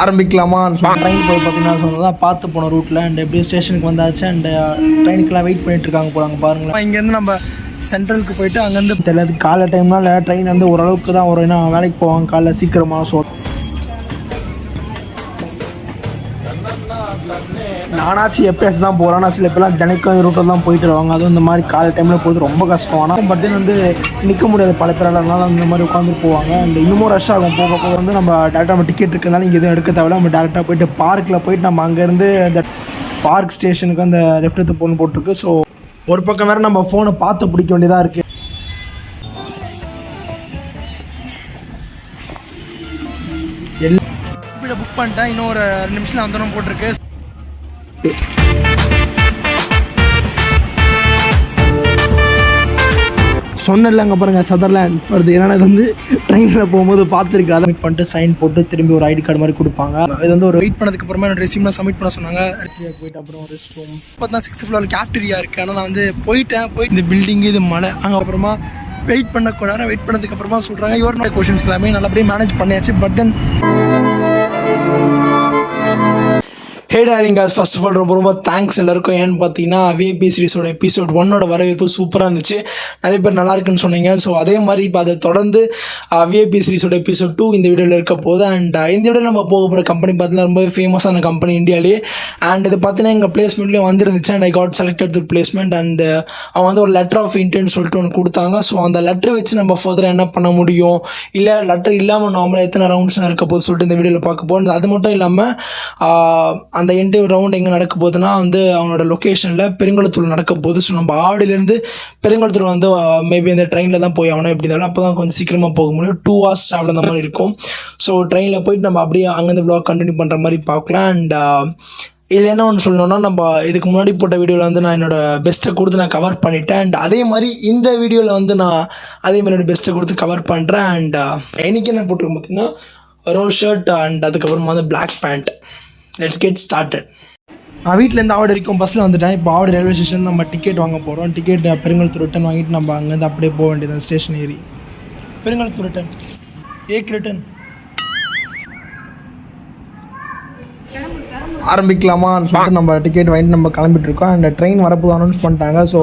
ஆரம்பிக்கலாமான்னு சொல்லி ட்ரெயின் போய் பார்த்தீங்கன்னா சொன்னதான் பார்த்து போன ரூட்டில் அண்ட் எப்படியும் ஸ்டேஷனுக்கு வந்தாச்சு அண்ட் ட்ரெயினுக்குலாம் வெயிட் பண்ணிட்டு இருக்காங்க போகிறாங்க பாருங்களேன். இங்கேருந்து நம்ம சென்ட்ரலுக்கு போயிட்டு அங்கேருந்து தெரியாது காலை டைம்னால ட்ரெயின் வந்து ஓரளவுக்கு தான் வரும். ஏன்னா வேலைக்கு போவாங்க காலைல சீக்கிரமாக ஸோ நானாச்சும் எப்பயாச்சும் தான் போகிறேன் ஆனால் சில பேர்லாம் தினைக்கும் ரூட்டில் தான் போயிட்டு வருவாங்க. அதுவும் இந்த மாதிரி காலை டைமில் போகிறது ரொம்ப கஷ்டம். ஆனால் பட் தென் வந்து நிற்க முடியாது. பல பேரால் அந்த மாதிரி உட்காந்து போவாங்க. அண்ட் இன்னமும் ரஷ் ஆகும். போக போக வந்து நம்ம டேரெக்டாக நம்ம டிக்கெட் இருக்கிறதுனால இங்கே எதுவும் எடுக்க தேவையில்ல. நம்ம டேரெக்டாக போயிட்டு பார்க்கில் போயிட்டு நம்ம அங்கேருந்து அந்த பார்க் ஸ்டேஷனுக்கு அந்த லெஃப்ட் எடுத்து ஃபோன் போட்டிருக்கு. ஸோ ஒரு பக்கம் வேறு நம்ம ஃபோனை பார்த்து பிடிக்க வேண்டியதாக இருக்குது புக் பண்ணிட்டேன் இன்னும் ஒரு ரெண்டு நிமிஷம் வந்துடும் போட்டிருக்கு. சொன்னல அங்கே பாருங்கள் சதர்லேண்ட் வருது. ஏன்னா இது வந்து ட்ரெயினில் போகும்போது பார்த்துருக்கு அதை பண்ணிட்டு சைன் போட்டு திரும்பி ஒரு ஐடி கார்டு மாதிரி கொடுப்பாங்க. இது வந்து ஒரு வெயிட் பண்ணதுக்கு அப்புறமா என்னோட ரெசியூம்லாம் சப்மிட் பண்ண சொன்னாங்க. போயிட்டு அப்புறம் ரெஸ்ட் ரூம் இப்போ தான் சிக்ஸ்த் ஃப்ளோரில் கேஃப்டரியா இருக்குது ஆனால் நான் வந்து போயிட்டேன். போயிட்டு இந்த பில்டிங்கு இது மலை. அங்கே அப்புறமா வெயிட் பண்ண வெயிட் பண்ணதுக்கு அப்புறமா சொல்கிறாங்க இவர் கொஷின்ஸ் எல்லாமே நல்லபடியாக மேனேஜ் பண்ணியாச்சு. But then hey darlings first of all ரொம்ப ரொம்ப தேங்க்ஸ் எல்லாருக்கும். ஏன்னு பார்த்தீங்கன்னா விஏபி சீரிஸோட எபிசோட் ஒன்னோட வரவேற்பு சூப்பராக இருந்துச்சு. நிறைய பேர் நல்லா இருக்குன்னு சொன்னீங்க. ஸோ அதே மாதிரி இப்போ அதை தொடர்ந்து விஏபி சீரிஸோட எபிசோட் டூ இந்த வீடியோவில் இருக்க போது அண்ட் இந்த வீடியோ நம்ம போக போகிற கம்பெனி பார்த்தீங்கன்னா ரொம்ப ஃபேமஸான கம்பெனி இந்தியாவிலே அண்ட் இது பார்த்தீங்கன்னா எங்கள் பிளேஸ்மெண்ட்லேயும் வந்துருந்துச்சு. And I got selected to placement and அவங்க வந்து ஒரு லெட்டர் ஆஃப் இன்டென்ட் சொல்லிட்டு ஒன்று கொடுத்தாங்க. ஸோ அந்த லெட்டர் வச்சு நம்ம ஃபர்தராக என்ன பண்ண முடியும்? இல்லை லெட்டர் இல்லாமல் நார்மலாக எத்தனை ரவுண்ட்ஸ் இருக்க போது சொல்லிட்டு இந்த வீடியோவில் பார்க்க போகிறோம் அது மட்டும் இல்லாமல் அந்த எண்டு ரவுண்ட் எங்கே நடக்க போகுதுன்னா வந்து அவனோட லொக்கேஷனில் பெருங்குளத்தூர் நடக்க போகுது ஸோ நம்ம ஆவடியிலேருந்து பெருங்குளத்தூர் வந்து மேபி அந்த ட்ரெயினில் தான் போய் ஆகணும் எப்படி இருந்தாலும் அப்போ தான் கொஞ்சம் சீக்கிரமாக போக முடியும். டூ ஹவர்ஸ் ட்ராவல் அந்த மாதிரி இருக்கும். ஸோ ட்ரெயினில் போயிட்டு நம்ம அப்படியே அங்கேருந்து ப்ளாக் கண்டினியூ பண்ணுற மாதிரி பார்க்கலாம். அண்ட் இது என்ன ஒன்று சொல்லணும்னா நம்ம இதுக்கு முன்னாடி போட்ட வீடியோவில் வந்து நான் என்னோடய பெஸ்ட்டை கொடுத்து நான் கவர் பண்ணிட்டேன். அண்ட் அதே மாதிரி இந்த வீடியோவில் வந்து நான் அதே மாதிரி என்னோடய பெஸ்ட்டை கொடுத்து கவர் பண்ணுறேன் அண்ட் எனக்கு என்ன போட்டிருக்கோம் பார்த்தீங்கன்னா ரோஸ் ஷர்ட் அண்ட் அதுக்கப்புறமா வந்து black pant let's get started நான் வீட்டிலேருந்து ஆவடி வரைக்கும் பஸ்ஸில் வந்துட்டேன். இப்போ ஆவடி ரயில்வே ஸ்டேஷன் நம்ம டிக்கெட் வாங்க போகிறோம் டிக்கெட் பெருங்கலத்தூர் ரிட்டன் வாங்கிட்டு நம்ம அங்கேருந்து அப்படியே போக வேண்டியது ஸ்டேஷன் ஏறி. பெருங்கலத்தூர் ரிட்டன் ஏக் ரிட்டன் ஆரம்பிக்கலாமான்னு சொல்லிட்டு நம்ம டிக்கெட் வாங்கிட்டு நம்ம கிளம்பிட்டு இருக்கோம். அந்த ட்ரெயின் வரப்போது அனௌன்ஸ் பண்ணிட்டாங்க. ஸோ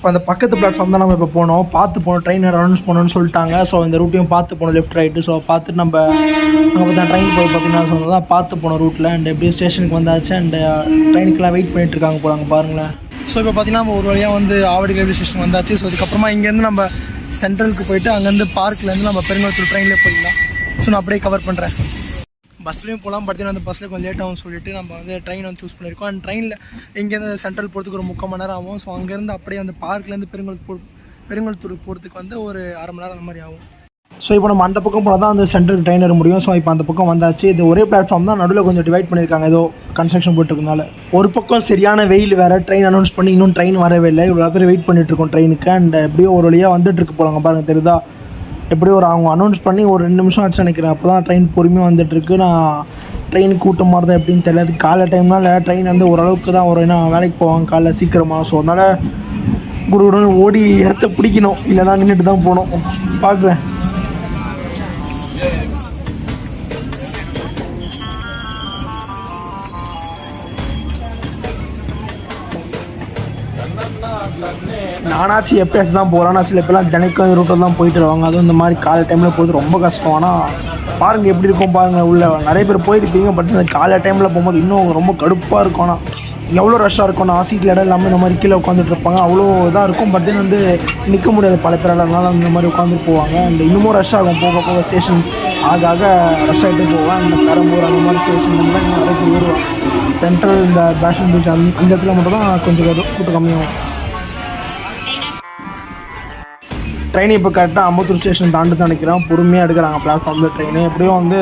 இப்போ அந்த பக்கத்து பிளாட்ஃபார்ம் தான் நம்ம இப்போ போனோம். பார்த்து போனோம். ட்ரெயின் அனௌன்ஸ் பண்ணணும்னு சொல்லிட்டாங்க. ஸோ இந்த ரூட்டையும் பார்த்து போனோம். லெஃப்ட் ரைட்டு ஸோ பார்த்துட்டு நம்ம அங்கே பார்த்தா ட்ரெயின் போய் பார்த்தீங்கன்னா சொன்னதான் பார்த்து போனோம் ரூட்டில் அண்ட் எப்படியும் ஸ்டேஷனுக்கு வந்தாச்சு. அண்ட் ட்ரெயினுக்குலாம் வெயிட் பண்ணிட்டு இருக்காங்க போகிறாங்க பாருங்களேன். ஸோ இப்போ பார்த்தீங்கன்னா நம்ம ஒரு வழியாக வந்து ஆவடி ரயில்வே ஸ்டேஷன் வந்தாச்சு. ஸோ அதுக்கப்புறமா இங்கேருந்து நம்ம சென்ட்ரலுக்கு போயிட்டு அங்கேருந்து பார்க்லேருந்து நம்ம பெருங்குளத்தூர் ட்ரெயினில் போயிடலாம். ஸோ நான் அப்படியே கவர் பண்ணுறேன் பஸ்லேயும் போகலாம். பட் அந்த பஸ்ஸில் கொஞ்சம் லேட் ஆகும் சொல்லிட்டு நம்ம வந்து ட்ரெயின் வந்து சூஸ் பண்ணியிருக்கோம். அண்ட் ட்ரெயினில் இங்கேருந்து சென்ட்ரல் போகிறதுக்கு ஒரு முக்கால் மணி நேரம் ஆகும். ஸோ அங்கேருந்து அப்படியே அந்த பார்க்லேருந்து பெருங்குளத்தூர் பெருங்குளத்தூர் போகிறதுக்கு வந்து ஒரு அரை மணி நேரம் அந்த மாதிரி ஆகும். ஸோ இப்போ நம்ம அந்த பக்கம் போனால் தான் அந்த சென்ட்ரல் ட்ரெயின் வர முடியும். ஸோ இப்போ அந்த பக்கம் வந்தாச்சு. இது ஒரே பிளாட்ஃபார்ம் தான். நடுவில் கொஞ்சம் டிவைட் பண்ணியிருக்காங்க. ஏதோ கன்ஸ்ட்ரக்ஷன் போட்டுருக்கனால. ஒரு பக்கம் சரியான வெயில் வேறு. ட்ரெயின் அனௌன்ஸ் பண்ணி இன்னும் ட்ரெயின் வரவே இல்லை. இவ்வளோ பேர் வெயிட் பண்ணிட்டு இருக்கோம் ட்ரெயினுக்கு அண்ட் எப்படியோ ஒரு வழியாக வந்துட்டு இருக்கு போகிறாங்க பாருங்கள் தெரியுதா? எப்படி ஒரு அவங்க அனௌன்ஸ் பண்ணி ஒரு ரெண்டு நிமிஷம் ஆச்சு நினைக்கிறேன். அப்போ தான் ட்ரெயின் பொறுமையாக வந்துட்டுருக்கு. நான் ட்ரெயின் கூட்டம் மாதிரி தான் எப்படின்னு தெரியாது. காலை டைம்னால ட்ரெயின் வந்து ஓரளவுக்கு தான் வரும். ஏன்னா வேலைக்கு போவாங்க காலைல சீக்கிரமாக ஸோ அதனால் குடுகுடன் ஓடி இடத்த பிடிக்கணும். இல்லைனா நின்றுட்டு தான் போகணும். பார்க்குறேன் நானாச்சும் எப்பயாச்சும் தான் போகிறேன் சில பேர்லாம் தினைக்கும் ரூட்டில் தான் போயிட்டு வருவாங்க. அதுவும் இந்த மாதிரி காலை டைமில் போகிறது ரொம்ப கஷ்டம். ஆனால் பாருங்கள் எப்படி இருக்கும் பாருங்கள் உள்ள நிறைய பேர் போயிருப்பீங்க பட் இந்த காலை டைமில் போகும்போது இன்னும் ரொம்ப கடுப்பாக இருக்கும். ஆனால் எவ்வளோ ரஷ்ஷாக இருக்கும்னா சீட்டில் இடம் இல்லாமல் இந்த மாதிரி கீழே உட்காந்துட்டு இருப்பாங்க. அவ்வளோ இதாக இருக்கும். பட் தென் வந்து நிற்க முடியாது பல பேரால். அதனால இந்த மாதிரி உட்காந்துட்டு போவாங்க. அண்ட் இன்னமும் ரஷ் ஆகும். போக போக ஸ்டேஷன் ஆக ஆக ரஷ் ஆகிட்டு போவேன் இந்த பெரம்பூர் அந்த மாதிரி ஸ்டேஷன் தான் நிறைய பேர் வருவாங்க. சென்ட்ரல் இந்த பேஷன் பீச் அந்த அந்த இடத்துல மட்டும் தான் கொஞ்சம் கூட்டம் கம்மியாகும். ட்ரெயின் இப்போ கரெக்டாக அம்பத்தூர் ஸ்டேஷன் தாண்டி தான் நிற்கிறோம். பொறுமையாக எடுக்கிறாங்க பிளாட்ஃபார்மில் ட்ரெயின். எப்படியும் வந்து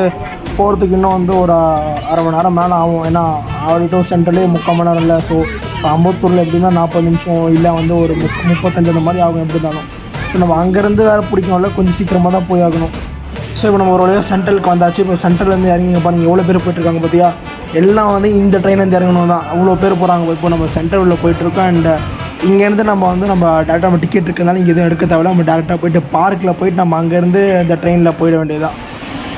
போகிறதுக்கு இன்னும் வந்து ஒரு அரை மணி நேரம் மேலே ஆகும். ஏன்னா ஆடிட்டும் சென்ட்ரலே முக்கால் மணி நேரம் இல்லை. ஸோ இப்போ அம்பத்தூரில் எப்படின்னா நாற்பது நிமிஷம் இல்லை. வந்து ஒரு முப் முப்பத்தஞ்சு அந்த மாதிரி ஆகும் எப்படி இருந்தாலும். ஸோ நம்ம அங்கேருந்து வேறு பிடிக்கணும்ல கொஞ்சம் சீக்கிரமாக தான் போய் ஆகணும். ஸோ இப்போ நம்ம ஒரு வழியாக சென்ட்ரலுக்கு வந்தாச்சு. இப்போ சென்ட்ரலேருந்து இறங்கி பாருங்கள் எவ்வளோ பேர் போயிட்டுருக்காங்க பார்த்தியா எல்லாம் வந்து இந்த ட்ரெயின்லேருந்து இறங்கணும் தான். அவ்வளோ பேர் போகிறாங்க இப்போ நம்ம சென்ட்ரலில் போயிட்டுருக்கோம். அண்ட் இங்கேருந்து நம்ம வந்து நம்ம டேரெக்டாக நம்ம டிக்கெட் இருக்கிறதுனால இங்கே எதுவும் எடுக்க தேவையில்ல. நம்ம டேரெக்டாக போயிட்டு பார்க்கில் போயிட்டு நம்ம அங்கேருந்து இந்த ட்ரெயினில் போயிட வேண்டியதுதான்.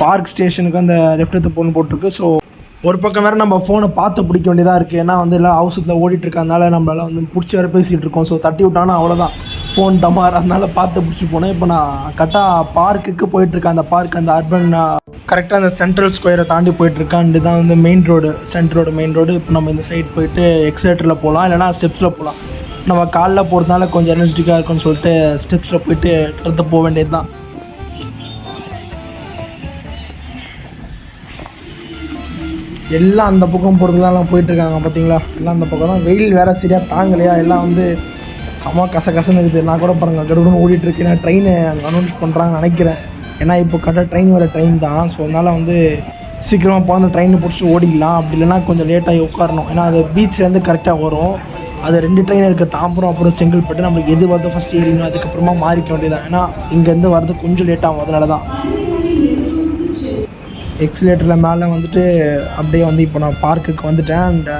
பார்க் ஸ்டேஷனுக்கு அந்த லெஃப்ட் எடுத்து போன் போட்டிருக்கு. ஸோ ஒரு பக்கம் வேறு நம்ம ஃபோனை பார்த்து பிடிக்க வேண்டியதாக இருக்குது ஏன்னா வந்து எல்லாம் அவசரத்தில் ஓடிட்டுருக்கனால இருக்கறதுனால வந்து பிடிச்சி வேறு பேசிகிட்டு இருக்கோம். ஸோ தட்டி விட்டானா அவ்வளோதான் ஃபோன் டமார் அதனால பார்த்து பிடிச்சி போனேன். இப்போ நான் கரெக்டாக பார்க்குக்கு போயிட்டுருக்கேன் அந்த பார்க் அந்த அர்பன் கரெக்டாக அந்த சென்ட்ரல் ஸ்கொயரை தாண்டி போயிட்டுருக்கான் தான் வந்து மெயின் ரோடு சென்ட்ரோடு ரோடு மெயின் ரோடு இப்போ நம்ம இந்த சைட் போயிட்டு எக்ஸலேட்டரில் போகலாம் இல்லைனா ஸ்டெப்ஸில் போகலாம் நம்ம காலைல போகிறதுனால கொஞ்சம் எனர்ஜெட்டிக்காக இருக்கும்னு சொல்லிட்டு ஸ்டெப்ஸில் போயிட்டு எடுத்து போக வேண்டியது தான் எல்லாம் அந்த பக்கம் போகிறதுலாம் போயிட்டுருக்காங்க பார்த்தீங்களா எல்லாம் அந்த பக்கம் தான். வெயில் வேறு சரியாக தாங்கலையா? எல்லாம் வந்து செம கச கசன்னு இருக்குது. நான் கூட பாருங்கள் கடுகுன்னு ஓடிட்டுருக்கு நான் ட்ரெயினை அனௌன்ஸ் பண்ணுறாங்கன்னு நினைக்கிறேன். ஏன்னா இப்போ கரெக்டாக ட்ரெயின் வர ட்ரெயின் தான். ஸோ அதனால் வந்து சீக்கிரமாக போக ட்ரெயினை பிடிச்சி ஓடிக்கலாம் அப்படி இல்லைன்னா கொஞ்சம் லேட்டாகி உட்காரணும். ஏன்னா அது பீச்லேருந்து கரெக்டாக வரும். அது ரெண்டு ட்ரெயின் இருக்குது தாம்பரம் அப்புறம் செங்கல்பட்டு. நம்மளுக்கு எது வருதோ ஃபஸ்ட் ஏறிடணும். அதுக்கப்புறமா மாறிக்க வேண்டியதான் ஏன்னா இங்கேருந்து வரது கொஞ்சம் லேட்டாகும் அதனால தான் எக்ஸிலேட்டரில் மேலே வந்துட்டு அப்படியே வந்து இப்போ நான் பார்க்குக்கு வந்துட்டேன். அண்ட்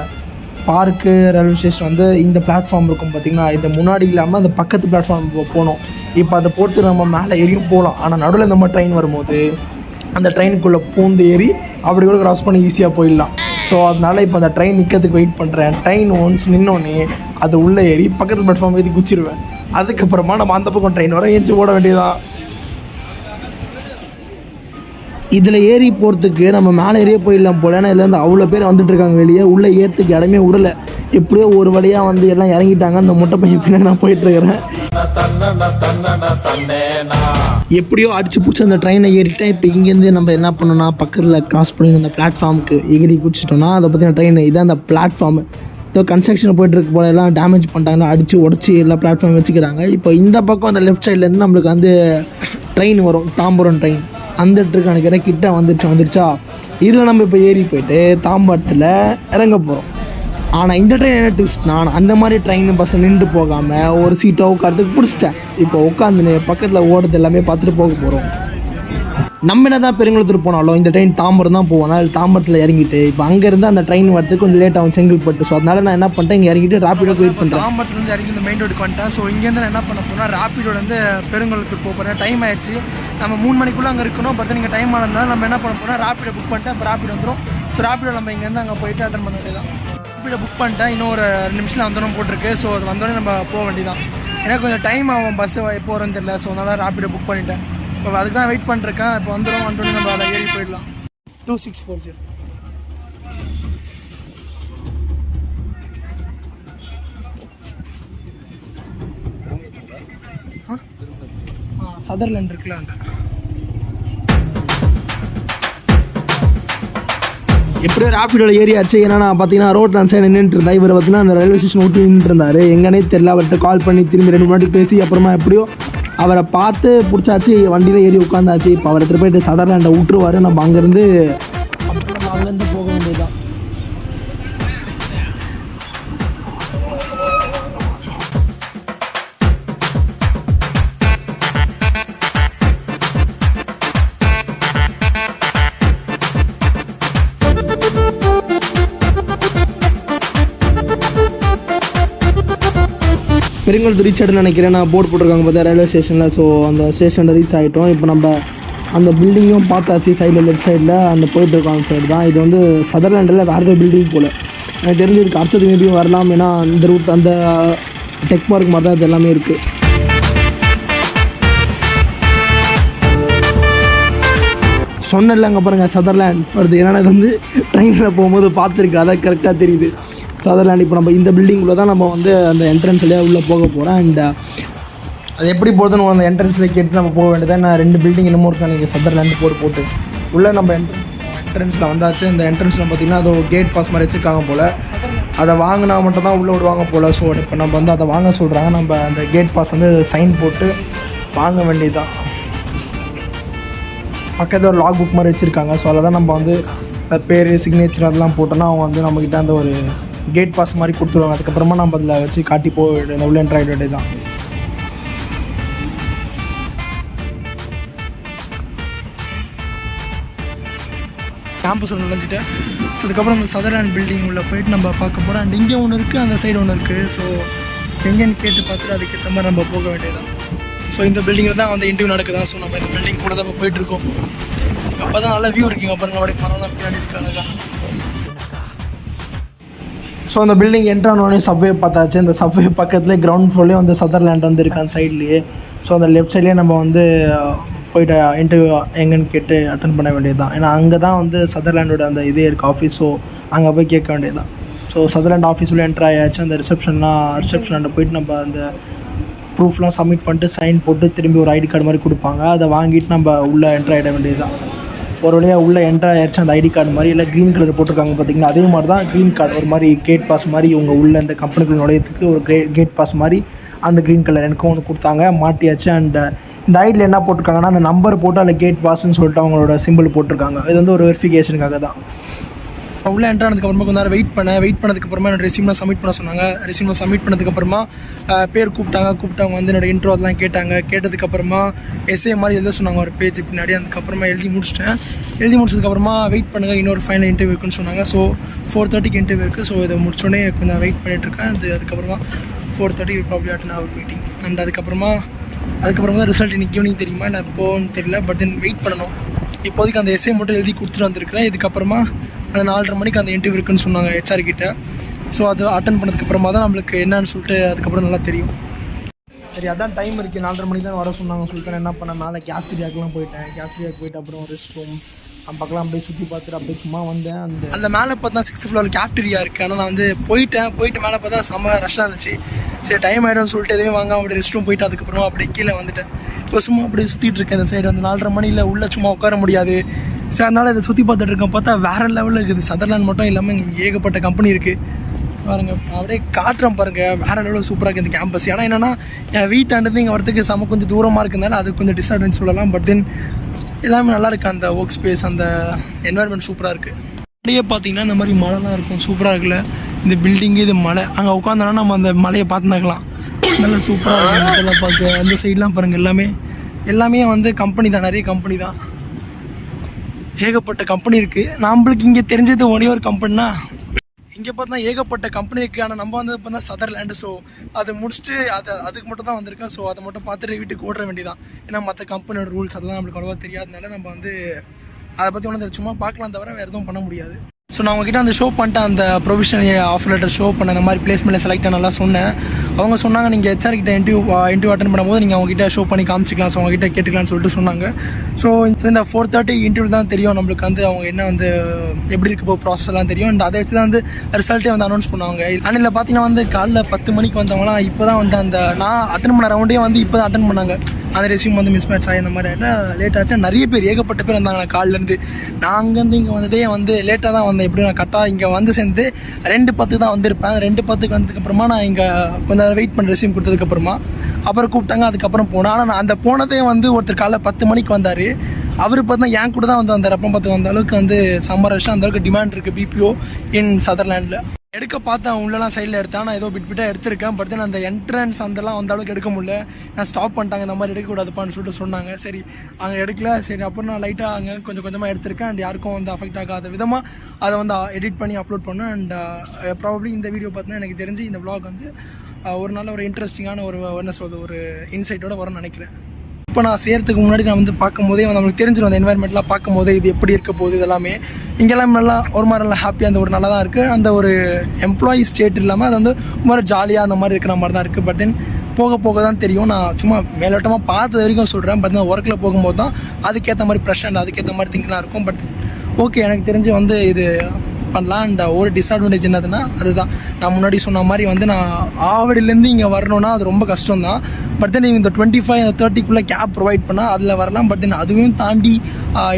பார்க்கு ரயில்வே ஸ்டேஷன் வந்து இந்த பிளாட்ஃபார்ம் இருக்கும் பார்த்திங்கன்னா இந்த முன்னாடி இல்லாமல் அந்த பக்கத்து பிளாட்ஃபார்ம் போகணும் இப்போ அதை பொறுத்து நம்ம மேலே ஏறியும் போகலாம். ஆனால் நடுவில் இந்த மாதிரி ட்ரெயின் வரும்போது அந்த ட்ரெயினுக்குள்ளே பூந்து ஏறி அப்படி கூட க்ராஸ் பண்ணி ஈஸியாக போயிடலாம். ஸோ அதனால் இப்போ அந்த ட்ரெயின் நிற்கிறதுக்கு வெயிட் பண்ணுறேன் ட்ரெயின் ஒன்ஸ் நின்னோடனே அது உள்ளே ஏறி பக்கத்து பிளாட்ஃபார்ம் ஏற்றி குச்சிடுவேன் அதுக்கப்புறமா நம்ம அந்த பக்கம் ட்ரெயின் வர ஏஞ்சி ஓட வேண்டியதான் இதில் ஏறி போகிறதுக்கு நம்ம மேலே ஏறியே போயிடலாம் போல. ஏன்னா இதுலேருந்து அவ்வளோ பேர் வந்துட்டுருக்காங்க வெளியே. உள்ளே ஏறத்துக்கு இடமே விடலை எப்படியோ ஒரு வழியாக வந்து எல்லாம் இறங்கிட்டாங்க. அந்த முட்டை பையன் பின்னாடி நான் போயிட்டுருக்கிறேன். எப்படியோ அடிச்சு பிடிச்சி அந்த ட்ரெயினை ஏறிட்டேன். இப்போ இங்கேருந்து நம்ம என்ன பண்ணோம்னா பக்கத்தில் கிராஸ் பண்ணி அந்த பிளாட்ஃபார்முக்கு எகிரி குடிச்சிட்டோம்னா அதை பற்றின ட்ரெயின் இதான் அந்த பிளாட்ஃபார்மு ஏதோ கன்ஸ்ட்ரக்ஷன் போயிட்டுருக்கு போல எல்லாம் டேமேஜ் பண்ணிட்டாங்க அடித்து உடச்சி எல்லா பிளாட்ஃபார்ம் வச்சுக்கிறாங்க. இப்போ இந்த பக்கம் அந்த லெஃப்ட் சைட்லேருந்து நம்மளுக்கு வந்து ட்ரெயின் வரும். தாம்பரம் ட்ரெயின் அந்த வந்துட்டு நினைக்கிறேன். கிட்ட வந்துருச்சு வந்துருச்சா? இதில் நம்ம இப்போ ஏறி போயிட்டு தாம்பரத்தில் இறங்க போகிறோம் ஆனால் இந்த ட்ரெயின் என்ன ட்விஸ்ட் நான் அந்த மாதிரி ட்ரெயின் பஸ்ஸை நின்று போகாமல் ஒரு சீட்டை உட்காரத்துக்கு பிடிச்சிட்டேன். இப்போ உட்காந்துன்னு பக்கத்தில் ஓடுறது எல்லாமே பார்த்துட்டு போக போகிறோம் நம்ம என்ன தான் பெருங்குளத்தூர் போனாலும் இந்த ட்ரெயின் தாம்பரம் தான் போவோம். அதனால் தாம்பரத்தில் இறங்கிட்டு இப்போ அங்கேருந்து அந்த ட்ரெயின் வரதுக்கு கொஞ்சம் லேட் ஆகும் செங்கல்பட்டு. ஸோ அதனால நான் என்ன பண்ணிட்டேன் இங்கே இறங்கிட்டு ராப்பிடோ வெயிட் பண்ணுறேன் தாம்பரத்துலேருந்து இறங்கி இந்த மெயின் ரோடுக்கு வந்துட்டேன். ஸோ இங்கேருந்து நான் என்ன பண்ண போனால் ராப்பிடோட வந்து பெருங்குளத்தூர் போக போகிறேன் டைம் ஆயிடுச்சு. நம்ம மூணு மணிக்குள்ளே அங்கே இருக்கணும். பட் நீங்கள் டைம் ஆனதுனால நம்ம என்ன பண்ண போனால் ராப்பிடோ புக் பண்ணிட்டேன். அப்போ ராப்பிடோ வந்துடும் ஸோ ராப்பிடோ நம்ம இங்கேருந்து அங்கே போயிட்டு அட்டன் பண்ண வேண்டியதான் ராப்பிடோ புக் பண்ணிட்டேன் இன்னும் ஒரு ரெண்டு நிமிஷத்தில் வந்துடும் போட்டிருக்கு. ஸோ அது வந்தோடனே நம்ம போக வேண்டியதான் எனக்கு கொஞ்சம் டைம் ஆகும். பஸ்ஸு எப்போ வரும்னு தெரியல. ஸோ அதனால் ராப்பிடோ புக் பண்ணிட்டேன். இப்போ அதுக்கு தான் வெயிட் பண்ணிருக்கேன். இப்போ வந்துடும் வந்துடும் நம்ம அதை ஏறி போயிடலாம். Two six four zero Sutherland இருக்குல்ல அங்கே. எப்படியோ ராப்பிடோவில் ஏரியாச்சு ஏன்னா நான் பார்த்தீங்கன்னா ரோட் அந்த சைடு நின்றுட்டு இருந்தா இவர் பார்த்தீங்கன்னா அந்த ரயில்வே ஸ்டேஷன் விட்டு நின்றுட்டு இருந்தார் எங்கனே தெரியல அவர்கிட்ட கால் பண்ணி திரும்பி ரெண்டு வாட்டி பேசி அப்புறமா எப்படியோ அவரை பார்த்து பிடிச்சாச்சு. வண்டியில் ஏறி உட்காந்தாச்சு இப்போ அவரை திரும்ப போயிட்டு சதர்லாண்டை விட்டுருவாரு. நம்ம அங்கேருந்து அப்புறம் நம்ம அங்கேருந்து செங்கல் ரீச் ஆகிட்டு நினைக்கிறேன். நான் போர்டு போட்டிருக்காங்க பார்த்தா ரயில்வே ஸ்டேஷனில் ஸோ அந்த ஸ்டேஷனில் ரீச் ஆகிட்டோம் இப்போ நம்ம அந்த பில்டிங்கும் பார்த்தாச்சு சைடில் லெஃப்ட் சைடில் அந்த போயிட்டுருக்கோம் அந்த சைடு தான். இது வந்து சதர்லாண்டில் வேறு பில்டிங் போல். எனக்கு தெரிஞ்சிருக்கு அடுத்தது மேபியும் வரலாம். ஏன்னா இந்த ரூட் அந்த டெக் பார்க் மாதிரி தான் இது எல்லாமே இருக்குது சொன்னல அங்கே பாருங்கள் சதர்லேண்ட் வருது. ஏன்னா இது வந்து ட்ரெயினில் போகும்போது பார்த்துருக்கு. அதான் கரெக்டாக தெரியுது. சதர்லேண்ட் இப்போ நம்ம இந்த பில்டிங்குள்ளே தான் நம்ம வந்து அந்த என்ட்ரன்ஸ்லேயே உள்ளே போக போகிறோம் அண்ட் uh, அது எப்படி போகுதுன்னு அந்த என்ட்ரன்ஸில் கேட்டு நம்ம போக வேண்டியதாக நான் ரெண்டு பில்டிங் இன்னமும் இருக்கா. நீங்கள் சதர்லேண்ட் போட்டு போட்டு உள்ளே நம்ம என்ட்ரன்ஸ் என்ட்ரன்ஸில் வந்தாச்சு. இந்த என்ட்ரன்ஸில் பார்த்தீங்கன்னா அது ஒரு கேட் பாஸ் மாதிரி வச்சுருக்காங்க போல். அதை வாங்கினா மட்டும் தான் உள்ளே விடுவாங்க போல். ஸோ இப்போ நம்ம வந்து அதை வாங்க சொல்கிறாங்க நம்ம அந்த கேட் பாஸ் வந்து சைன் போட்டு வாங்க வேண்டியதுதான். பக்கத்தில் ஒரு லாக் புக் மாதிரி வச்சுருக்காங்க. ஸோ அதில் தான் நம்ம வந்து பேர் சிக்னேச்சர் அதெல்லாம் போட்டோன்னா அவங்க வந்து நம்மக்கிட்ட அந்த ஒரு கேட் பாஸ் மாதிரி கொடுத்துருவாங்க. அதுக்கப்புறமா நம்ம அதில் வச்சு காட்டி போக வேண்டியது உள்ள என்ட்ரு ஆகிட தான். கேம்பஸ் ஒன்று நுழைஞ்சிட்டேன். ஸோ அதுக்கப்புறம் அந்த சதர்லேண்ட் பில்டிங் உள்ள போயிட்டு நம்ம பார்க்க போகிறோம் அண்ட் இங்கே ஒன்று இருக்குது அந்த சைடு ஒன்று இருக்குது ஸோ எங்கேன்னு கேட்டு பார்த்துட்டு அதுக்கேற்ற மாதிரி நம்ம போக வேண்டியதான் ஸோ இந்த பில்டிங்கில் தான் வந்து இன்டர்வியூ நடக்குதா ஸோ நம்ம இந்த பில்டிங் கூட தான் போயிட்டுருக்கோம் அப்போ தான் நல்லா வியூ இருக்குங்க பாருங்க. மரம் தான் பின்னாடி இருக்காங்க. ஸோ அந்த பில்டிங் என்ட்ரானோடனே சப்வே பார்த்தாச்சு. இந்த சப்வே பக்கத்துலேயே கிரவுண்ட் ஃப்ளோர்லேயே வந்து சதர்லேண்ட் வந்து இருக்கான் சைட்லேயே ஸோ அந்த லெஃப்ட் சைட்லேயே நம்ம வந்து போயிட்டு இன்டர்வியூ எங்கன்னு கேட்டு அட்டன் பண்ண வேண்டியது தான் ஏன்னா அங்கே தான் வந்து சதர்லேண்டோட அந்த இதே இருக்குது ஆஃபீஸ் ஸோ அங்கே போய் கேட்க வேண்டியது தான் ஸோ சதர்லேண்ட் ஆஃபீஸ் என்ட்ரு ஆயாச்சு. அந்த ரிசப்ஷன்லாம் ரிசப்ஷன் போயிட்டு நம்ம அந்த ப்ரூஃப்லாம் சப்மிட் பண்ணிட்டு சைன் போட்டு திரும்பி ஒரு ஐடி கார்டு மாதிரி கொடுப்பாங்க. அதை வாங்கிட்டு நம்ம உள்ளே என்ட்ரு ஆகிட வேண்டியது தான் ஒரு வழியாக உள்ளே என்ட்ரு ஆயிடுச்சு அந்த ஐடி கார்டு மாதிரி இல்லை க்ரீன் கலர் போட்டிருக்காங்க பார்த்தீங்கன்னா அதே மாதிரி தான் க்ரீன் கார்டு ஒரு மாதிரி கேட் பாஸ் மாதிரி இவங்க உள்ளே இந்த கம்பெனிக்குள் நுழையத்துக்கு ஒரு கே கேட் பாஸ் மாதிரி அந்த க்ரீன் கலர் எனக்கும் ஒன்று கொடுத்தாங்க மாட்டியாச்சு. அண்ட் uh, இந்த ஐடியில் என்ன போட்டிருக்காங்கன்னா அந்த நம்பர் போட்டு அதில் கேட் பாஸ்ன்னு சொல்லிட்டு அவங்களோட சிம்பிள் போட்டிருக்காங்க. இது வந்து ஒரு வெரிஃபிகேஷனுக்காக தான் உள்ளே என்ட்ரு ஆனதுக்கப்புறமா கொஞ்ச நேரம் வெயிட் பண்ணேன். வெயிட் பண்ணதுக்கப்புறமா என்னோட ரெசியூம்லாம் சப்மிட் பண்ண சொன்னாங்க. ரெசியூம்லாம் சப்மிட் பண்ணதுக்கப்புறமா பேர் கூப்பிட்டாங்க. கூப்பிட்டவங்க வந்து என்னோட இன்ட்ரோ அதெல்லாம் கேட்டாங்க. கேட்டதுக்கப்புறமா எஸ்ஏ மாதிரி எழுத சொன்னாங்க ஒரு பேஜ் பின்னாடி. அதுக்கப்புறமா எழுதி முடிச்சிட்டேன். எழுதி முடிச்சதுக்கப்புறமா வெயிட் பண்ணுங்கள் இன்னொரு ஃபைனல் இன்டர்வியூ இருக்குன்னு சொன்னாங்க. ஸோ ஃபோர் தேர்ட்டிக்கு இன்டர்வியூ இருக்குது ஸோ இதை முடிச்சோடனே கொஞ்சம் வெயிட் பண்ணிகிட்ருக்கேன் அது அதுக்கப்புறமா ஃபோர் தேர்ட்டி ப்ராப்ளம் அட்டன் ஒரு மீட்டிங் அண்ட் அதுக்கப்புறமா அதுக்கப்புறமா தான் ரிசல்ட் இன்னைக்கு ஈவினிங் தெரியுமா? நான் போகணும்னு தெரியல. பட் தென் வெயிட் பண்ணணும். இப்போதைக்கு அந்த எஸ்ஏ மட்டும் எழுதி கொடுத்துட்டு வந்திருக்கிறேன். இதுக்கப்புறமா அந்த நாலரை மணிக்கு அந்த இன்டர்வியூ இருக்குன்னு சொன்னாங்க ஹெச்ஆர் கிட்ட. ஸோ அது அட்டன் பண்ணதுக்கப்புறமா தான் நம்மளுக்கு என்னன்னு சொல்லிட்டு அதுக்கப்புறம் நல்லா தெரியும். சரி அதான் டைம் இருக்குது நாலரை மணிக்கு தான் வர சொன்னாங்க. சொல்லிட்டு என்ன பண்ணேன்? மேலே கேப்டீரியாக்கெலாம் போயிட்டேன். கேப்டீரியாக்கு போயிட்டு அப்புறம் ரெஸ்ட் ரூம் அந்த பக்கம் அப்படியே சுற்றி பார்த்துட்டு அப்படியே சும்மா வந்தேன். அந்த அந்த மேலே பார்த்தா சிக்ஸ்த் ஃப்ளோரில் கேப்டீரியா இருக்குது ஆனால் நான் வந்து போயிட்டேன். போயிட்டு மேலே பார்த்தா செம்ம ரஷ்ஷாக இருந்துச்சு. சரி டைம் ஆகிடும்னு சொல்லிட்டு எதுவுமே வாங்க அப்படியே ரெஸ்ட் ரூம் போயிட்டு அதுக்கப்புறமா அப்படியே கீழே வந்துட்டேன். இப்போ சும்மா அப்படியே சுற்றிட்டு இருக்கேன். இந்த சைடு வந்து நாலரை மணியில் உள்ளே சும்மா உட்கார முடியாது. சரி அதனால் இதை சுற்றி பார்த்துட்டு பார்த்தா வேறு லெவலில் இருக்குது. சதர்லாண்ட் மட்டும் இல்லாமல் இங்கே ஏகப்பட்ட கம்பெனி இருக்குது பாருங்கள் அப்படியே காட்டுறேன் பாருங்கள் வேறு லெவலில் சூப்பராக இருக்குது இந்த கேம்பஸ் ஏன்னா என்னென்னா என் வீட்டாண்டது இங்கே வரதுக்கு செம கொஞ்சம் தூரமாக இருக்கிறதுனால அது கொஞ்சம் டிஸ்அட்வான்ஸ் சொல்லலாம். பட் தென் எல்லாமே நல்லாயிருக்கு அந்த ஒர்க் ஸ்பேஸ் அந்த என்வாயன்மெண்ட் சூப்பராக இருக்குது அப்படியே பார்த்தீங்கன்னா இந்த மாதிரி மழைலாம் இருக்கும். சூப்பராக இருக்குல்ல. இந்த பில்டிங்கு இது மலை. அங்கே உட்காந்தோன்னா நம்ம அந்த மலையை பார்த்துனாக்கலாம் நல்லா சூப்பராக இருக்கும் பார்த்து பார்க்க அந்த சைட்லாம் பாருங்கள் எல்லாமே. எல்லாமே வந்து கம்பெனி தான். நிறைய கம்பெனி தான். ஏகப்பட்ட கம்பெனி இருக்குது நம்மளுக்கு இங்கே தெரிஞ்சது ஒரே ஒரு கம்பெனினா இங்கே பார்த்தா ஏகப்பட்ட கம்பெனி இருக்குது ஆனால் நம்ம வந்து பார்த்தா சதர்லேண்டு ஸோ அதை முடிச்சுட்டு அதை அதுக்கு மட்டும் தான் வந்திருக்கேன் ஸோ அதை மட்டும் பார்த்துட்டு வீட்டுக்கு ஓடுற வேண்டியதான் ஏன்னா மற்ற கம்பெனியோட ரூல்ஸ் அதெல்லாம் நம்மளுக்கு அவ்வளோவா தெரியாதனால நம்ம வந்து அதை பற்றி ஒன்றும் சும்மா பார்க்கலாம் தவிர வேறு எதுவும் பண்ண முடியாது. ஸோ நான் உங்ககிட்ட அந்த ஷோ பண்ணிட்டேன் அந்த ப்ரொஃபஷனல் ஆஃபர் லெட்டர் ஷோ பண்ண இந்த மாதிரி பிளேஸ்மெண்ட்டில் செலக்ட் நல்லா சொன்னேன். அவங்க சொன்னாங்க நீங்கள் ஹெச்ஆர் கிட்ட இன்டர்வியூ இன்டர்வியூ அட்டன் பண்ணும்போது நீங்கள் அவங்ககிட்ட ஷோ பண்ணி காமிச்சிக்கலாம் ஸோ அவங்ககிட்ட கேட்டுக்கலாம்னு சொல்லிட்டு சொன்னாங்க. ஸோ இந்த ஃபோர் தேர்ட்டி இன்டர்வியூ தான் தெரியும் நம்மளுக்கு வந்து அவங்க என்ன வந்து எப்படி இருக்க போ ப்ராசஸ்லாம் எல்லாம் தெரியும். அண்ட் அதை வச்சு தான் வந்து ரிசல்ட்டே வந்து அனௌன்ஸ் பண்ணுவாங்க. அண்ணில் பார்த்தீங்கன்னா வந்து காலைல பத்து மணிக்கு வந்தவங்களாம் இப்போ தான் வந்து அந்த நான் அட்டன் பண்ண ரவுண்டே வந்து இப்போ தான் அட்டன் பண்ணாங்க. அந்த ரெசியூம் வந்து மிஸ் மேட்ச் ஆகி இந்த மாதிரி ஆகிட்டா லேட் ஆச்சு. நிறைய பேர் ஏகப்பட்ட பேர் வந்தாங்க காலிலேருந்து நான் அங்கேருந்து இங்கே வந்ததே வந்து லேட்டாக தான் வந்தேன். எப்படி நான் கரெக்டாக இங்கே வந்து சேர்ந்து ரெண்டு பத்து தான் வந்திருப்பேன். ரெண்டு பத்துக்கு வந்ததுக்கப்புறமா நான் இங்கே கொஞ்சம் நேரம் வெயிட் பண்ண ரெசியூம் கொடுத்ததுக்கப்புறமா அப்புறம் கூப்பிட்டாங்க. அதுக்கப்புறம் போனேன். ஆனால் நான் அந்த போனதே வந்து ஒருத்தர் காலைல பத்து மணிக்கு வந்தார். அவர் பார்த்தா என் கூட தான் வந்து வந்தார். அப்புறம் பார்த்து அந்த அளவுக்கு வந்து சம்மர் ரஷ்ஷாக அந்த அளவுக்கு டிமாண்ட் இருக்குது பிபிஓ இன் சதர்லேண்டில் எடுக்க பார்த்தேன் உள்ளலாம் சைடில் எடுத்தேன். நான் ஏதோ பிட் பிட்டாக எடுத்திருக்கேன். பட் தென் அந்த என்ட்ரன்ஸ் அந்தலாம் அந்த அளவுக்கு எடுக்க முடியல. நான் ஸ்டாப் பண்ணிட்டாங்க. இந்த மாதிரி எடுக்கக்கூடாதுப்பான்னு சொல்லிட்டு சொன்னாங்க. சரி அங்கே எடுக்கல. சரி அப்புறம் நான் லைட்டாக அங்கே கொஞ்சம் கொஞ்சமாக எடுத்திருக்கேன். அண்ட் யாருக்கும் வந்து அஃபெக்ட் ஆகாத விதமாக அதை வந்து எடிட் பண்ணி அப்லோட் பண்ணேன். அண்ட் ப்ராபப்ளி இந்த வீடியோ பார்த்தீங்கன்னா எனக்கு தெரிஞ்சு இந்த விளாக் வந்து ஒரு நாள் ஒரு இன்ட்ரெஸ்டிங்கான ஒரு என்ன சொல்வது ஒரு இன்சைட்டோட வரும்னு நினைக்கிறேன். இப்போ நான் செய்கிறதுக்கு முன்னாடி நான் வந்து பார்க்கும்போதே வந்து நம்மளுக்கு தெரிஞ்சிடும் அந்த என்வாயன்மெண்ட்லாம் பார்க்கும்போது இது எப்படி இருக்க போகுது இதெல்லாமே. இங்கெல்லாம் நல்லா ஒரு மாதிரி நல்லா ஹாப்பியாக அந்த ஒரு நல்லா தான் இருக்குது அந்த ஒரு எம்ப்ளாயி ஸ்டேட் இல்லாமல் அது வந்து ஒரு மாதிரி ஜாலியாக அந்த மாதிரி இருக்கிற மாதிரி தான் இருக்குது பட் தென் போக போக தான் தெரியும். நான் சும்மா மேலோட்டமாக பார்த்தது வரைக்கும் சொல்கிறேன் பட் நான் ஒர்க்கில் போகும்போது தான் அதுக்கேற்ற மாதிரி ப்ரெஷர் அதுக்கேற்ற மாதிரி திங்க்லாம் இருக்கும். பட் ஓகே எனக்கு தெரிஞ்சு வந்து இது பண்ணலாம். அண்ட் uh, ஒரு டிஸ்அட்வான்டேஜ் என்னதுன்னா அதுதான். நான் முன்னாடி சொன்ன மாதிரி வந்து நான் ஆவடியிலேருந்து இங்கே வரணும்னா அது ரொம்ப கஷ்டம் தான் பட் தென் இந்த டுவெண்ட்டி ஃபைவ் அந்த தேர்ட்டிக்குள்ளே கேப் ப்ரொவைட் பண்ணால் அதில் வரலாம். பட் தென் அதுவும் தாண்டி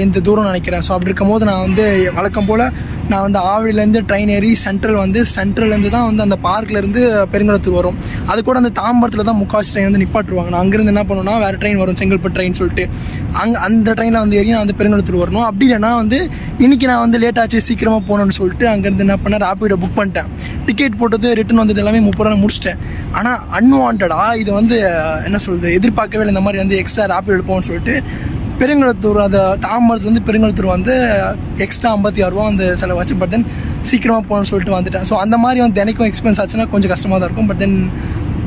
இந்த தூரம் நினைக்கிறேன். ஸோ அப்படி இருக்கும் போது நான் வந்து வழக்கம் போல் நான் வந்து ஆவடியிலேருந்து ட்ரெயின் ஏறி சென்ட்ரல் வந்து சென்ட்ரல்லேருந்து தான் வந்து அந்த பார்க்லேருந்து பெருங்குளத்தூர் வரும். அது கூட அந்த தாம்பரத்தில் தான் முக்காசி ட்ரெயின் வந்து நிப்பாட்டுருவாங்க. நான் அங்கேருந்து என்ன பண்ணுவோம்னா வேறு ட்ரெயின் வரும் செங்கல்பட்டு ட்ரெயின் சொல்லிட்டு. அங்கே அந்த ட்ரெயினில் வந்து ஏறி நான் வந்து பெருங்குளத்தூர் வரணும். அப்படி இல்லைன்னா வந்து இன்றைக்கி நான் வந்து லேட் ஆச்சு சீக்கிரமாக போகணும்னு சொல்லிட்டு அங்கேருந்து என்ன பண்ணேன் ராப்பிடோ புக் பண்ணிட்டேன். டிக்கெட் போட்டது ரிட்டன் வந்தது எல்லாமே முப்பது ரூபா முடிச்சிட்டேன். ஆனால் அன்வான்டாக இது வந்து என்ன சொல்கிறது எதிர்பார்க்கவே இல்லை இந்த மாதிரி வந்து எக்ஸ்ட்ரா ராப்பிடோ எடுப்போம்னு சொல்லிட்டு பெருங்குளத்தூர் அந்த தாம்பரத்துலேருந்து பெருங்குளத்தூர் வந்து எக்ஸ்ட்ரா ஐம்பத்தி ஆறு ரூபா வந்து செலவாச்சு. பட் தென் சீக்கிரமாக போகணும்னு சொல்லிட்டு வந்துட்டேன். ஸோ அந்த மாதிரி வந்து தினைக்கும் எக்ஸ்பென்ஸ் ஆச்சுன்னா கொஞ்சம் கஷ்டமாக தான் இருக்கும். பட் தென்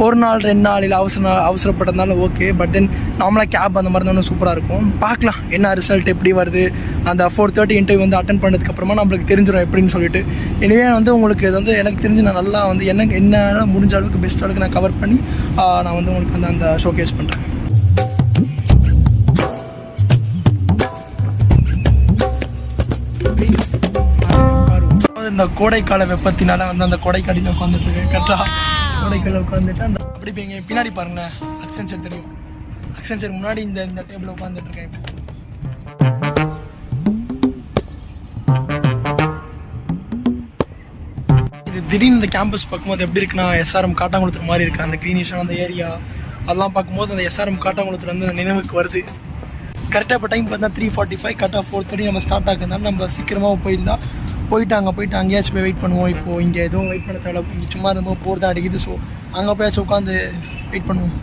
ஒரு நாள் ரெண்டு நாள் இல்லை அவசர நாள் அவசரப்பட்டதுனால ஓகே பட் தென் நார்மலாக கேப் அந்த மாதிரி தான் சூப்பராக இருக்கும். பார்க்கலாம் என்ன ரிசல்ட் எப்படி வருது? அந்த ஃபோர் தேர்ட்டி இன்டர்வியூ வந்து அட்டன் பண்ணதுக்கப்புறமா நம்மளுக்கு தெரிஞ்சிடும் எப்படின்னு சொல்லிட்டு. எனவே வந்து உங்களுக்கு இது வந்து எனக்கு தெரிஞ்சு நான் நல்லா வந்து என்ன என்ன முடிஞ்ச அளவுக்கு பெஸ்ட் அளவுக்கு நான் கவர் பண்ணி நான் வந்து உங்களுக்கு வந்து அந்த ஷோகேஸ் பண்ணுறேன் இந்த கோடைக்கால வெப்பத்தினால வந்து அந்த கோடைக்காடியில் உட்காந்துட்டு கரெக்டாக கோடைக்கால உட்காந்துட்டு அந்த அப்படி இப்போ இங்கே பின்னாடி பாருங்களேன் அக்சென்சர் தெரியும். அக்சென்சர் முன்னாடி இந்த இந்த டேபிள் உட்காந்துட்டு இருக்கேன். இது திடீர்னு இந்த கேம்பஸ் பார்க்கும்போது எப்படி இருக்குன்னா எஸ்ஆர்எம் காட்டாங்குளத்துக்கு மாதிரி இருக்கு. அந்த க்ரீனிஷான அந்த ஏரியா அதெல்லாம் பார்க்கும்போது அந்த எஸ்ஆர்எம் காட்டாங்குளத்துல இருந்து அந்த நினைவுக்கு வருது. கரெக்டாக இப்போ டைம் பார்த்தா த்ரீ ஃபார்ட்டி ஃபைவ் கரெக்டாக ஃபோர் தேர்ட்டி நம்ம ஸ்டார்ட் ஆகுதுனால நம்ம சீக்கிரமாக போயிடலாம். போயிட்டு அங்கே போயிட்டு அங்கேயாச்சும் போய் வெயிட் பண்ணுவோம். இப்போது இங்கே எதுவும் வெயிட் பண்ண தேவை இங்கே சும்மா இருந்தோம் போர் தான் அடிக்குது. ஸோ அங்கே போயாச்சும் உட்காந்து வெயிட் பண்ணுவோம்.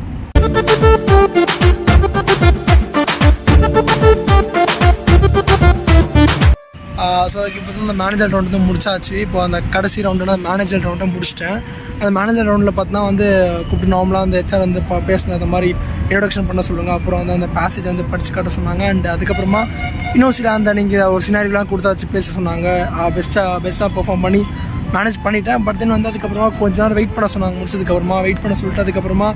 ஸோ அதுக்கு இப்போ வந்து இந்த மேனேஜர் ரவுண்ட் வந்து முடிச்சாச்சு. இப்போ அந்த கடைசி ரவுண்டுனா மேனேஜர் ரவுண்டை முடிச்சிட்டேன். அந்த மேனேஜர் ரவுண்டில் பார்த்தா வந்து கூப்பிட்டு நார்மலாக அந்த ஹெச்ஆர் வந்து பேசின அந்த மாதிரி இன்ட்ரொடக்ஷன் பண்ண சொல்லுங்க. அப்புறம் வந்து அந்த பேசேஜ் வந்து படித்து காட்ட சொன்னாங்க. அண்ட் அதுக்கப்புறமா இன்னும் சில அந்த நீங்கள் ஒரு சினாரிலாம் கொடுத்தாச்சு பேச சொன்னாங்க. பெஸ்ட்டாக பெஸ்ட்டாக பெர்ஃபார்ம் பண்ணி மேனேஜ் பண்ணிட்டேன். பட் தென் வந்து அதுக்கப்புறமா கொஞ்ச நேரம் வெயிட் பண்ண சொன்னாங்க. முடிச்சதுக்கப்புறமா வெயிட் பண்ண சொல்லிட்டு அதுக்கப்புறமா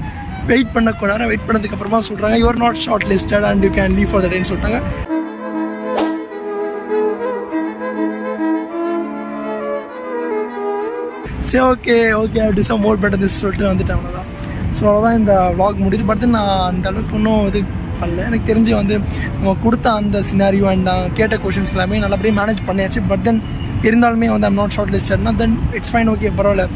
வெயிட் பண்ண கொஞ்ச நேரம் வெயிட் பண்ணதுக்கப்புறமா சொல்கிறாங்க your not shortlisted and you can leave for the டேன்னு சொல்லிட்டாங்க. சரி okay okay to some more better this சொல்லிட்டு வந்துட்டேன் அவ்வளோதான் ஸோ அவ்வளோதான் இந்த வ்ளாக் முடியுது. பட் நான் அந்த அளவுக்கு ஒன்றும் இது பண்ணல. எனக்கு தெரிஞ்சு வந்து நம்ம கொடுத்த அந்த சினாரியோ அண்ட் நான் கேட்ட கொஷின்ஸ் எல்லாமே நல்லபடியாக மேனேஜ் பண்ணியாச்சு. பட் தென் இருந்தாலுமே வந்து ஐம் நாட் ஷார்ட் லிஸ்டட்னா தென் இட்ஸ் ஃபைன் ஓகே பரவாயில்ல.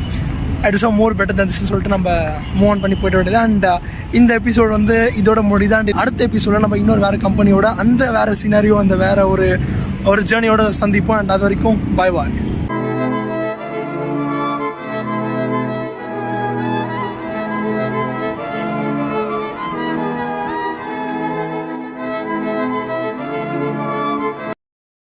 I to more better than சொல்லிட்டு நம்ம மூவ் ஆன் பண்ணி போயிட்டு வேண்டியது. அண்ட் uh, இந்த எபிசோட் வந்து இதோட முடிதான். அண்ட் அடுத்த எபிசோடில் நம்ம இன்னொரு வேறு கம்பெனியோட அந்த வேறு சினாரியோ அந்த வேறு ஒரு ஒரு ஜேர்னியோட சந்திப்போம். அண்ட் அது வரைக்கும் பாய் பாய்